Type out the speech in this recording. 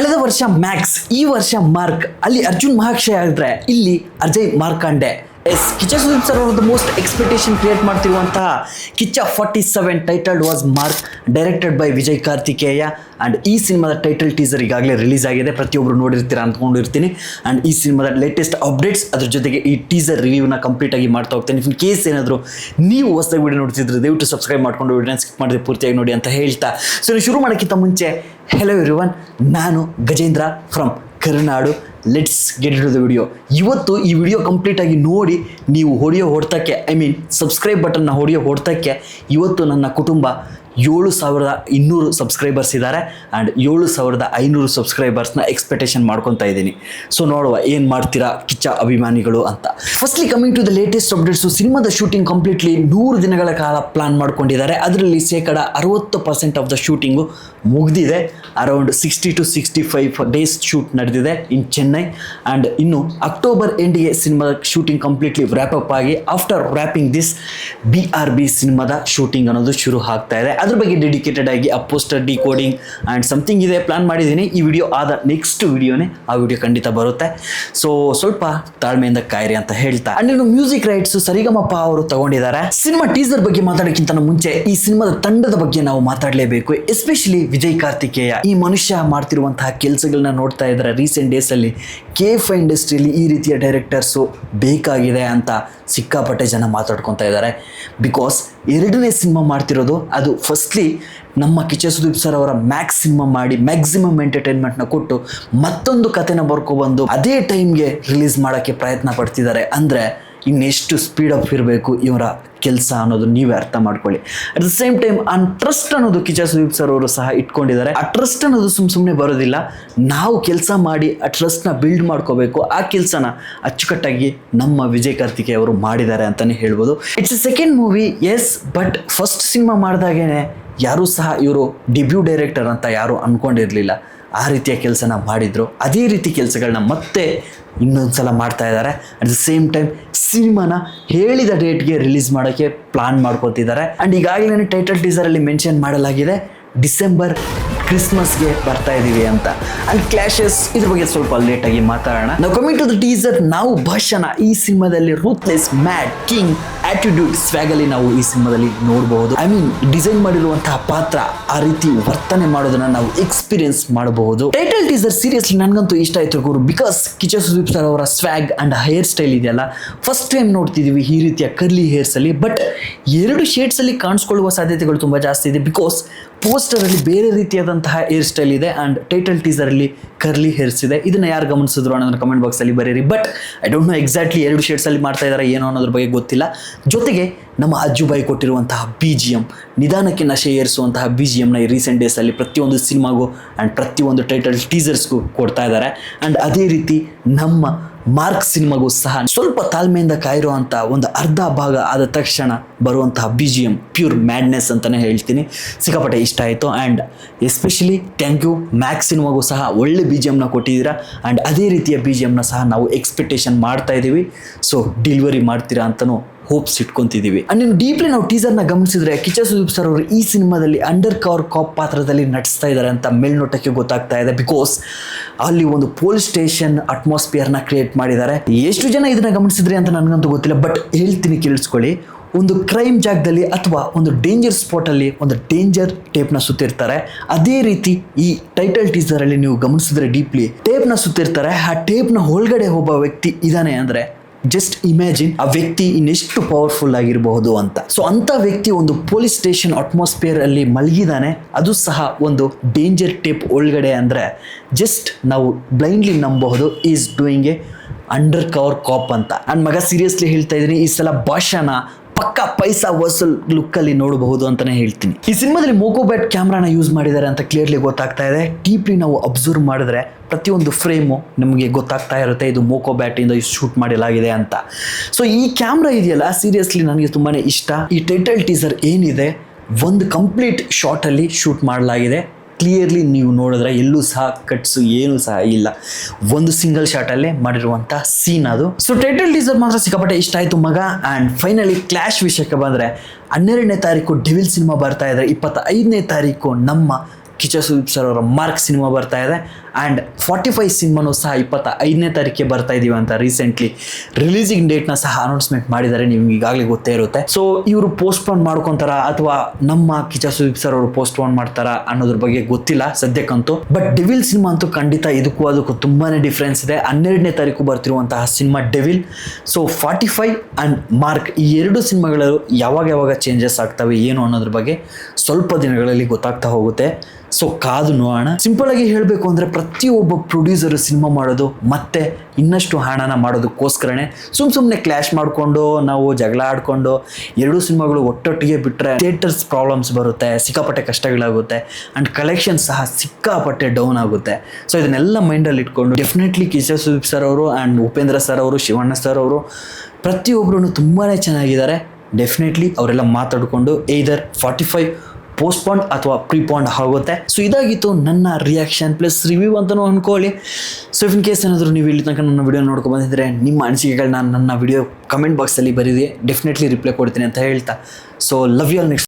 ಕಳೆದ ವರ್ಷ ಮ್ಯಾಕ್ಸ್ ಈ ವರ್ಷ ಮಾರ್ಕ್ ಅಲ್ಲಿ ಅರ್ಜುನ್ ಮಹಾಕ್ಷಯ ಆದ್ರೆ ಇಲ್ಲಿ ಅಜಯ್ ಮಾರ್ಕಾಂಡೆ. ಎಸ್ ಕಿಚ್ಚ ಸುದೀಪ್ ಸರ್ ಅವ್ರದ್ದು most expectation create ಮಾಡ್ತಿರುವಂತಹ Kichcha forty seven titled was Mark directed by Vijay Karthikeya. And ಈ ಸಿನಿಮಾದ ಟೈಟಲ್ ಟೀಸರ್ ಈಗಾಗಲೇ ರಿಲೀಸ್ ಆಗಿದೆ. ಪ್ರತಿಯೊಬ್ಬರು ನೋಡಿರ್ತೀರಾ ಅಂದ್ಕೊಂಡಿರ್ತೀನಿ. ಆ್ಯಂಡ್ ಈ ಸಿನಿಮಾದ ಲೇಟೆಸ್ಟ್ ಅಪ್ಡೇಟ್ಸ್ ಅದ್ರ ಜೊತೆಗೆ ಈ ಟೀಸರ್ ರಿವ್ಯೂನ ಕಂಪ್ಲೀಟ್ ಆಗಿ ಮಾಡ್ತಾ ಹೋಗ್ತೀನಿ. ಇನ್ ಕೇಸ್ ಏನಾದರೂ ನೀವು ಹೊಸದಾಗಿ ವಿಡಿಯೋ ನೋಡ್ತಿದ್ರೆ ದಯವಿಟ್ಟು ಸಬ್ಸ್ಕ್ರೈಬ್ ಮಾಡ್ಕೊಂಡು ವಿಡಿಯೋನ ಸ್ಕಿಪ್ ಮಾಡಿದ್ರೆ ಪೂರ್ತಿಯಾಗಿ ನೋಡಿ ಅಂತ ಹೇಳ್ತಾ. ಸೊ ಶುರು ಮಾಡೋಕ್ಕಿಂತ ಮುಂಚೆ ಹೆಲೋ ಎವ್ರಿವನ್ ನಾನು Gajendra from Karunadu let's get it the video ಇವತ್ತು ಈ ವಿಡಿಯೋ ಕಂಪ್ಲೀಟಾಗಿ ನೋಡಿ ನೀವು ಹೊಡೆಯೋ ಹೊಡ್ತಕ್ಕೆ ಐ ಮೀನ್ ಸಬ್ಸ್ಕ್ರೈಬ್ ಬಟನ್ನ ಹೊಡೆಯೋ ಹೊಡೆತಕ್ಕೆ ಇವತ್ತು ನನ್ನ ಕುಟುಂಬ ಏಳು ಸಾವಿರದ ಇನ್ನೂರು ಸಬ್ಸ್ಕ್ರೈಬರ್ಸ್ ಇದ್ದಾರೆ ಆ್ಯಂಡ್ ಏಳು ಸಾವಿರದ ಐನೂರು ಸಬ್ಸ್ಕ್ರೈಬರ್ಸ್ನ ಎಕ್ಸ್ಪೆಕ್ಟೇಷನ್ ಮಾಡ್ಕೊತಾ ಇದ್ದೀನಿ. ಸೊ ನೋಡುವ ಏನು ಮಾಡ್ತೀರಾ ಕಿಚ್ಚ ಅಭಿಮಾನಿಗಳು ಅಂತ. Firstly coming to the latest updates ಸಿನಿಮಾದ ಶೂಟಿಂಗ್ ಕಂಪ್ಲೀಟ್ಲಿ ನೂರು ದಿನಗಳ ಕಾಲ ಪ್ಲಾನ್ ಮಾಡ್ಕೊಂಡಿದ್ದಾರೆ. ಅದರಲ್ಲಿ ಶೇಕಡ ಅರವತ್ತು ಪರ್ಸೆಂಟ್ ಆಫ್ ದ ಶೂಟಿಂಗು ಮುಗಿದಿದೆ. Around sixty to sixty five days shoot ನಡೆದಿದೆ ಇನ್ ಚೆನ್ನೈ ಆ್ಯಂಡ್ ಇನ್ನು ಅಕ್ಟೋಬರ್ ಎಂಡಿಗೆ ಸಿನಿಮಾದ ಶೂಟಿಂಗ್ ಕಂಪ್ಲೀಟ್ಲಿ ರ್ಯಾಪ್ ಅಪ್ ಆಗಿ after wrapping this B R B ಸಿನಿಮಾದ ಶೂಟಿಂಗ್ ಅನ್ನೋದು ಶುರು ಆಗ್ತಾ ಇದೆ. ಅದ್ರ ಬಗ್ಗೆ ಡೆಡಿಕೇಟೆಡ್ ಆಗಿ ಆ ಪೋಸ್ಟರ್ ಡಿಕೋಡಿಂಗ್ ಆ್ಯಂಡ್ ಸಮಥಿಂಗ್ ಇದೆ ಪ್ಲಾನ್ ಮಾಡಿದ್ದೀನಿ. ಈ ವಿಡಿಯೋ ಆದ ನೆಕ್ಸ್ಟ್ ವಿಡಿಯೋನೇ ಆ ವಿಡಿಯೋ ಖಂಡಿತ ಬರುತ್ತೆ. ಸೊ ಸ್ವಲ್ಪ ತಾಳ್ಮೆಯಿಂದ ಕಾಯಿರಿ ಅಂತ ಹೇಳ್ತಾ. ಅಂಡ್ ಇನ್ನು ಮ್ಯೂಸಿಕ್ ರೈಟ್ಸ್ ಸರಿಗಮಪ್ಪ ಅವರು ತಗೊಂಡಿದ್ದಾರೆ. ಸಿನಿಮಾ ಟೀಸರ್ ಬಗ್ಗೆ ಮಾತಾಡೋಕ್ಕಿಂತ ಮುಂಚೆ ಈ ಸಿನಿಮಾದ ತಂಡದ ಬಗ್ಗೆ ನಾವು ಮಾತಾಡಲೇಬೇಕು. ಎಸ್ಪೆಷಲಿ ವಿಜಯ್ ಕಾರ್ತಿಕೇಯ. ಈ ಮನುಷ್ಯ ಮಾಡ್ತಿರುವಂತಹ ಕೆಲಸಗಳನ್ನ ನೋಡ್ತಾ ಇದ್ದಾರೆ ರೀಸೆಂಟ್ ಡೇಸ್ ಅಲ್ಲಿ. ಎಫ್ ಇಂಡಸ್ಟ್ರಿಯಲ್ಲಿ ಈ ರೀತಿಯ ಡೈರೆಕ್ಟರ್ಸು ಬೇಕಾಗಿದೆ ಅಂತ ಸಿಕ್ಕಾಪಟ್ಟೆ ಜನ ಮಾತಾಡ್ಕೊತಾ ಇದ್ದಾರೆ. ಬಿಕಾಸ್ ಎರಡನೇ ಸಿನಿಮಾ ಮಾಡ್ತಿರೋದು ಅದು ಫಸ್ಟ್ಲಿ ನಮ್ಮ ಕಿಚ್ಚ ಸುದೀಪ್ ಸರ್ ಅವರ ಮ್ಯಾಕ್ಸಿಮಮ್ ಮಾಡಿ ಮ್ಯಾಕ್ಸಿಮಮ್ ಎಂಟರ್ಟೈನ್ಮೆಂಟ್ನ ಕೊಟ್ಟು ಮತ್ತೊಂದು ಕಥೆನ ಬರ್ಕೊಬಂದು ಅದೇ ಟೈಮ್ಗೆ ರಿಲೀಸ್ ಮಾಡೋಕ್ಕೆ ಪ್ರಯತ್ನ ಪಡ್ತಿದ್ದಾರೆ. ಅಂದರೆ ಇನ್ನೆಷ್ಟು ಸ್ಪೀಡ್ ಅಪ್ ಇರಬೇಕು ಇವರ ಕೆಲಸ ಅನ್ನೋದು ನೀವೇ ಅರ್ಥ ಮಾಡ್ಕೊಳ್ಳಿ. At the same time un trust ಅನ್ನೋದು ಕಿಚ ಸುದೀಪ್ ಸರ್ ಅವರು ಸಹ ಇಟ್ಕೊಂಡಿದ್ದಾರೆ. ಆ ಟ್ರಸ್ಟ್ ಅನ್ನೋದು ಸುಮ್ ಸುಮ್ಮನೆ ಬರೋದಿಲ್ಲ. ನಾವು ಕೆಲಸ ಮಾಡಿ ಆ ಟ್ರಸ್ಟ್ನ ಬಿಲ್ಡ್ ಮಾಡ್ಕೋಬೇಕು. ಆ ಕೆಲಸನ ಅಚ್ಚುಕಟ್ಟಾಗಿ ನಮ್ಮ ವಿಜಯ್ ಕಾರ್ತಿಕೆ ಅವರು ಮಾಡಿದ್ದಾರೆ ಅಂತಲೇ ಹೇಳ್ಬೋದು. It's a second movie yes but first cinema ಮಾಡಿದಾಗೇನೆ ಯಾರೂ ಸಹ ಇವರು ಡೆಬ್ಯೂ ಡೈರೆಕ್ಟರ್ ಅಂತ ಯಾರೂ ಅಂದ್ಕೊಂಡಿರಲಿಲ್ಲ ಆ ರೀತಿಯ ಕೆಲಸನ ಮಾಡಿದರು. ಅದೇ ರೀತಿ ಕೆಲಸಗಳನ್ನ ಮತ್ತೆ ಇನ್ನೊಂದು ಸಲ ಮಾಡ್ತಾ ಇದ್ದಾರೆ ಅಟ್ ದ ಸೇಮ್ ಟೈಮ್ ಸಿನಿಮಾನ ಹೇಳಿದ ಡೇಟ್ಗೆ ರಿಲೀಸ್ ಮಾಡೋಕ್ಕೆ ಪ್ಲಾನ್ ಮಾಡ್ಕೊತಿದ್ದಾರೆ ಆ್ಯಂಡ್ ಈಗಾಗಲೇ ಟೈಟಲ್ ಟೀಸರಲ್ಲಿ ಮೆನ್ಷನ್ ಮಾಡಲಾಗಿದೆ. ಡಿಸೆಂಬರ್ ಕ್ರಿಸ್ಮಸ್ಗೆ ಬರ್ತಾ ಇದ್ದೀವಿ ಅಂತ. ಆ್ಯಂಡ್ ಕ್ಲಾಶಸ್ ಇದ್ರ ಬಗ್ಗೆ ಸ್ವಲ್ಪ ಲೇಟಾಗಿ ಮಾತಾಡೋಣ. ನಾವು ಕಮಿಂಗ್ ಟು ದ ಟೀಸರ್ ನಾವು ಭಾಷಣ ಈ ಸಿನಿಮಾದಲ್ಲಿ ರೂತ್ಲೆಸ್ ಮ್ಯಾಡ್ ಕಿಂಗ್ ಆಟಿಟ್ಯೂಡ್ ಸ್ವ್ಯಾಗಲ್ಲಿ ನಾವು ಈ ಸಿನಿಮಾದಲ್ಲಿ ನೋಡಬಹುದು. ಐ ಮೀನ್ ಡಿಸೈನ್ ಮಾಡಿರುವಂತಹ ಪಾತ್ರ ಆ ರೀತಿ ವರ್ತನೆ ಮಾಡೋದನ್ನ ನಾವು ಎಕ್ಸ್ಪೀರಿಯನ್ಸ್ ಮಾಡಬಹುದು. ಟೈಟಲ್ ಟೀಸರ್ ಸೀರಿಯಸ್ಲಿ ನನಗಂತೂ ಇಷ್ಟ ಆಯ್ತು ಗುರು ಬಿಕಾಸ್ ಕಿಚ ಸುದೀಪ್ ಸರ್ ಅವರ ಸ್ವ್ಯಾಗ್ ಅಂಡ್ ಹೇರ್ ಸ್ಟೈಲ್ ಇದೆಯಲ್ಲ ಫಸ್ಟ್ ಟೈಮ್ ನೋಡ್ತಿದೀವಿ ಈ ರೀತಿಯ ಕರ್ಲಿ ಹೇರ್ಸ್ ಅಲ್ಲಿ ಬಟ್ ಎರಡು ಶೇಡ್ಸ್ ಅಲ್ಲಿ ಕಾಣಿಸ್ಕೊಳ್ಳುವ ಸಾಧ್ಯತೆಗಳು ತುಂಬಾ ಜಾಸ್ತಿ ಇದೆ ಬಿಕಾಸ್ ಪೋಸ್ಟರ್ ಅಲ್ಲಿ ಬೇರೆ ರೀತಿಯಾದಂತಹ ಹೇರ್ ಸ್ಟೈಲ್ ಇದೆ ಅಂಡ್ ಟೈಟಲ್ ಟೀಸರ್ ಅಲ್ಲಿ ಕರ್ಲಿ ಹೇರ್ಸ್ ಇದೆ. ಇದನ್ನ ಯಾರು ಗಮನಿಸಿದ್ರು ಅನ್ನೋದನ್ನ ಕಮೆಂಟ್ ಬಾಕ್ಸ್ ಅಲ್ಲಿ ಬರೀರಿ. But I don't know exactly ಎರಡು ಶೇಡ್ಸ್ ಅಲ್ಲಿ ಮಾಡ್ತಾ ಇದಾರೆ ಏನೋ ಅನ್ನೋದ್ರ ಬಗ್ಗೆ ಗೊತ್ತಿಲ್ಲ. ಜೊತೆಗೆ ನಮ್ಮ ಅಜ್ಜುಬಾಯಿ ಕೊಟ್ಟಿರುವಂತಹ ಬಿ ಜಿ ಎಂ ನಿಧಾನಕ್ಕೆ ನಶೆ ಏರಿಸುವಂತಹ ಬಿ ಜಿ ಎಮ್ನ ಈ ರೀಸೆಂಟ್ ಡೇಸಲ್ಲಿ ಪ್ರತಿಯೊಂದು ಸಿನಿಮಾಗೂ ಆ್ಯಂಡ್ ಪ್ರತಿಯೊಂದು ಟೈಟಲ್ ಟೀಸರ್ಸ್ಗೂ ಕೊಡ್ತಾ ಇದ್ದಾರೆ. ಆ್ಯಂಡ್ ಅದೇ ರೀತಿ ನಮ್ಮ ಮಾರ್ಕ್ ಸಿನಿಮಾಗೂ ಸಹ ಸ್ವಲ್ಪ ತಾಳ್ಮೆಯಿಂದ ಕಾಯಿರುವಂಥ ಒಂದು ಅರ್ಧ ಭಾಗ ಆದ ತಕ್ಷಣ ಬರುವಂತಹ B G M pure madness ಅಂತಲೇ ಹೇಳ್ತೀನಿ. ಸಿಕ್ಕಾಪಟ್ಟೆ ಇಷ್ಟ ಆಯಿತು. And especially thank you Max ಸಿನಿಮಾಗೂ ಸಹ ಒಳ್ಳೆ ಬಿ ಜಿ ಎಮ್ನ ಕೊಟ್ಟಿದ್ದೀರಾ. ಆ್ಯಂಡ್ ಅದೇ ರೀತಿಯ ಬಿ ಜಿ ಎಮ್ನ ಸಹ ನಾವು ಎಕ್ಸ್ಪೆಕ್ಟೇಷನ್ ಮಾಡ್ತಾ ಇದ್ದೀವಿ ಸೊ ಡಿಲಿವರಿ ಮಾಡ್ತೀರಾ ಅಂತಲೂ ಹೋಪ್ಸ್ ಇಟ್ಕೊಂತಿದ್ದೀವಿ. ಇನ್ನು ಡೀಪ್ಲಿ ನಾವು ಟೀಸರ್ನ ಗಮನಿಸಿದ್ರೆ ಕಿಚ ಸುದೀಪ್ ಸರ್ ಅವರು ಈ ಸಿನಿಮಾದಲ್ಲಿ ಅಂಡರ್ ಕವರ್ ಕಾಪ್ ಪಾತ್ರದಲ್ಲಿ ನಟಿಸ್ತಾ ಇದ್ದಾರೆ ಅಂತ ಮೇಲ್ನೋಟಕ್ಕೆ ಗೊತ್ತಾಗ್ತಾ ಇದೆ ಬಿಕಾಸ್ ಅಲ್ಲಿ ಒಂದು ಪೊಲೀಸ್ ಸ್ಟೇಷನ್ ಅಟ್ಮಾಸ್ಫಿಯರ್ನ ಕ್ರಿಯೇಟ್ ಮಾಡಿದ್ದಾರೆ. ಎಷ್ಟು ಜನ ಇದನ್ನ ಗಮನಿಸಿದ್ರಿ ಅಂತ ನನಗಂತೂ ಗೊತ್ತಿಲ್ಲ ಬಟ್ ಹೇಳ್ತೀನಿ ಕೇಳಿಸ್ಕೊಳ್ಳಿ. ಒಂದು ಕ್ರೈಮ್ ಜಾಗದಲ್ಲಿ ಅಥವಾ ಒಂದು ಡೇಂಜರ್ ಸ್ಪಾಟಲ್ಲಿ ಒಂದು ಡೇಂಜರ್ ಟೇಪ್ನ ಸುತ್ತಿರ್ತಾರೆ. ಅದೇ ರೀತಿ ಈ ಟೈಟಲ್ ಟೀಸರಲ್ಲಿ ನೀವು ಗಮನಿಸಿದ್ರೆ ಡೀಪ್ಲಿ ಟೇಪ್ನ ಸುತ್ತಿರ್ತಾರೆ. ಆ ಟೇಪ್ನ ಒಳಗಡೆ ಒಬ್ಬ ವ್ಯಕ್ತಿ ಇದ್ದಾನೆ ಅಂದರೆ ಜಸ್ಟ್ ಇಮ್ಯಾಜಿನ್ ಆ ವ್ಯಕ್ತಿ ಇನ್ನೆಷ್ಟು ಪವರ್ಫುಲ್ ಆಗಿರಬಹುದು ಅಂತ. ಸೊ ಅಂತ ವ್ಯಕ್ತಿ ಒಂದು ಪೊಲೀಸ್ ಸ್ಟೇಷನ್ ಅಟ್ಮಾಸ್ಫಿಯರ್ ಅಲ್ಲಿ ಮಲಗಿದಾನೆ. ಅದು ಸಹ ಒಂದು ಡೇಂಜರ್ ಟೇಪ್ ಒಳಗಡೆ ಅಂದರೆ ಜಸ್ಟ್ ನಾವು ಬ್ಲೈಂಡ್ಲಿ ನಂಬಬಹುದು is doing a undercover cop ಅಂತ. ನನ್ನ ಮಗ ಸೀರಿಯಸ್ಲಿ ಹೇಳ್ತಾ ಇದ್ದೀನಿ, ಈ ಸಲ ಭಾಷಣ ಪಕ್ಕ ಪೈಸಾ ವಸೂಲ್ ಲುಕ್ಕಲ್ಲಿ ನೋಡಬಹುದು ಅಂತಾನೆ ಹೇಳ್ತೀನಿ. ಈ ಸಿನಿಮಾದಲ್ಲಿ ಮೋಕೋಬ್ಯಾಟ್ ಕ್ಯಾಮ್ರಾನ ಯೂಸ್ ಮಾಡಿದ್ದಾರೆ ಅಂತ ಕ್ಲಿಯರ್ಲಿ ಗೊತ್ತಾಗ್ತಾ ಇದೆ. ಡೀಪ್ಲಿ ನಾವು ಅಬ್ಸರ್ವ್ ಮಾಡಿದ್ರೆ ಪ್ರತಿಯೊಂದು ಫ್ರೇಮು ನಮಗೆ ಗೊತ್ತಾಗ್ತಾ ಇರುತ್ತೆ ಇದು ಮೋಕೋ ಬ್ಯಾಟಿಂದ ಶೂಟ್ ಮಾಡಲಾಗಿದೆ ಅಂತ. ಸೊ ಈ ಕ್ಯಾಮ್ರಾ ಇದೆಯಲ್ಲ ಸೀರಿಯಸ್ಲಿ ನನಗೆ ತುಂಬಾ ಇಷ್ಟ. ಈ ಟೈಟಲ್ ಟೀಸರ್ ಏನಿದೆ? ಒಂದು ಕಂಪ್ಲೀಟ್ ಶಾರ್ಟಲ್ಲಿ ಶೂಟ್ ಮಾಡಲಾಗಿದೆ. ಕ್ಲಿಯರ್ಲಿ ನೀವು ನೋಡಿದ್ರೆ ಎಲ್ಲೂ ಸಹ ಕಟ್ಸು, ಏನು ಸಹ ಇಲ್ಲ. ಒಂದು ಸಿಂಗಲ್ ಶಾಟಲ್ಲೇ ಮಾಡಿರುವಂಥ ಸೀನ್ ಅದು. ಸೊ ಟೈಟಲ್ ಟೀಸರ್ ಮಾತ್ರ ಸಿಕ್ಕಾಪಟ್ಟೆ ಇಷ್ಟ ಆಯಿತು ಮಗ. ಆ್ಯಂಡ್ ಫೈನಲಿ ಕ್ಲಾಶ್ ವಿಷಯಕ್ಕೆ ಬಂದರೆ ಹನ್ನೆರಡನೇ ತಾರೀಕು ಡಿವಿಲ್ ಸಿನಿಮಾ ಬರ್ತಾ ಇದೆ. ಇಪ್ಪತ್ತೈದನೇ ತಾರೀಕು ನಮ್ಮ ಕಿಚ ಸರ್ ಅವರ ಮಾರ್ಕ್ ಸಿನಿಮಾ ಬರ್ತಾ ಇದೆ. ಆ್ಯಂಡ್ ಫಾರ್ಟಿ ಫೈವ್ ಸಿನಿಮಾನು ಸಹ ಇಪ್ಪತ್ತ ಐದನೇ ತಾರೀಕಿಗೆ ಬರ್ತಾ ಇದ್ದೀವಿ ಅಂತ ರೀಸೆಂಟ್ಲಿ ರಿಲೀಸಿಂಗ್ ಡೇಟ್ನ ಸಹ ಅನೌನ್ಸ್ಮೆಂಟ್ ಮಾಡಿದ್ದಾರೆ, ನಿಮ್ಗೆ ಈಗಾಗಲೇ ಗೊತ್ತೇ ಇರುತ್ತೆ. ಸೊ ಇವರು ಪೋಸ್ಟ್ಪೋನ್ ಮಾಡ್ಕೊತಾರ ಅಥವಾ ನಮ್ಮ ಕಿಚ ಸುದೀಪ್ ಸರ್ ಅವರು ಪೋಸ್ಟ್ಪೋನ್ ಮಾಡ್ತಾರಾ ಅನ್ನೋದ್ರ ಬಗ್ಗೆ ಗೊತ್ತಿಲ್ಲ ಸದ್ಯಕ್ಕಂತೂ. ಬಟ್ ಡೆವಿಲ್ ಸಿನಿಮಾ ಅಂತೂ ಖಂಡಿತ ಇದಕ್ಕೂ ಅದಕ್ಕೂ ತುಂಬಾನೇ ಡಿಫ್ರೆನ್ಸ್ ಇದೆ. ಹನ್ನೆರಡನೇ ತಾರೀಕು ಬರ್ತಿರುವಂತಹ cinema Devil so forty five and Mark ಈ ಎರಡು ಸಿನಿಮಾಗಳು ಯಾವಾಗ ಯಾವಾಗ ಚೇಂಜಸ್ ಆಗ್ತವೆ, ಏನು ಅನ್ನೋದ್ರ ಬಗ್ಗೆ ಸ್ವಲ್ಪ ದಿನಗಳಲ್ಲಿ ಗೊತ್ತಾಗ್ತಾ ಹೋಗುತ್ತೆ. ಸೊ ಕಾದು ನೋಡೋಣ. ಸಿಂಪಲ್ ಆಗಿ ಹೇಳಬೇಕು ಅಂದರೆ ಪ್ರತಿಯೊಬ್ಬ ಪ್ರೊಡ್ಯೂಸರ್ ಸಿನಿಮಾ ಮಾಡೋದು ಮತ್ತೆ ಇನ್ನಷ್ಟು ಹಣನ ಮಾಡೋದಕ್ಕೋಸ್ಕರನೇ ಸುಮ್ ಸುಮ್ಮನೆ ಕ್ಲಾಶ್ ಮಾಡಿಕೊಂಡು, ನಾವು ಜಗಳ ಆಡ್ಕೊಂಡು, ಎರಡೂ ಸಿನಿಮಾಗಳು ಒಟ್ಟೊಟ್ಟಿಗೆ ಬಿಟ್ಟರೆ ಥಿಯೇಟರ್ಸ್ ಪ್ರಾಬ್ಲಮ್ಸ್ ಬರುತ್ತೆ, ಸಿಕ್ಕಾಪಟ್ಟೆ ಕಷ್ಟಗಳಾಗುತ್ತೆ ಆ್ಯಂಡ್ ಕಲೆಕ್ಷನ್ ಸಹ ಸಿಕ್ಕಾಪಟ್ಟೆ ಡೌನ್ ಆಗುತ್ತೆ. ಸೊ ಇದನ್ನೆಲ್ಲ ಮೈಂಡಲ್ಲಿ ಇಟ್ಕೊಂಡು ಡೆಫಿನೆಟ್ಲಿ ಕಿಶೋರ್ ಸುದೀಪ್ ಸರ್ ಅವರು ಆ್ಯಂಡ್ ಉಪೇಂದ್ರ ಸರ್ ಅವರು, ಶಿವಣ್ಣ ಸರ್ ಅವರು ಪ್ರತಿಯೊಬ್ಬರೂ ತುಂಬಾ ಚೆನ್ನಾಗಿದ್ದಾರೆ. ಡೆಫಿನೆಟ್ಲಿ ಅವರೆಲ್ಲ ಮಾತಾಡಿಕೊಂಡು ಏದರ್ ಫಾರ್ಟಿ ಫೈವ್ ಪೋಸ್ಟ್ಪಾಂಡ್ ಅಥವಾ ಪ್ರೀಪಾಂಡ್ ಆಗುತ್ತೆ. ಸೊ ಇದಾಗಿತ್ತು ನನ್ನ ರಿಯಾಕ್ಷನ್ ಪ್ಲಸ್ ರಿವ್ಯೂ ಅಂತಲೂ ಅನ್ಕೊಳ್ಳಿ. ಸೊ ಇನ್ ಕೇಸ್ ಏನಾದರೂ ನೀವು ಇಲ್ಲಿ ತನಕ ನನ್ನ ವಿಡಿಯೋ ನೋಡ್ಕೊಂಡು ಬಂದಿದ್ದರೆ ನಿಮ್ಮ ಅನಿಸಿಕೆಗಳನ್ನ ನನ್ನ ವಿಡಿಯೋ ಕಮೆಂಟ್ ಬಾಕ್ಸಲ್ಲಿ ಬರೀರಿ ಡೆಫಿನೆಟ್ಲಿ ರಿಪ್ಲೈ ಕೊಡ್ತೀನಿ ಅಂತ ಹೇಳ್ತಾ. So love you all next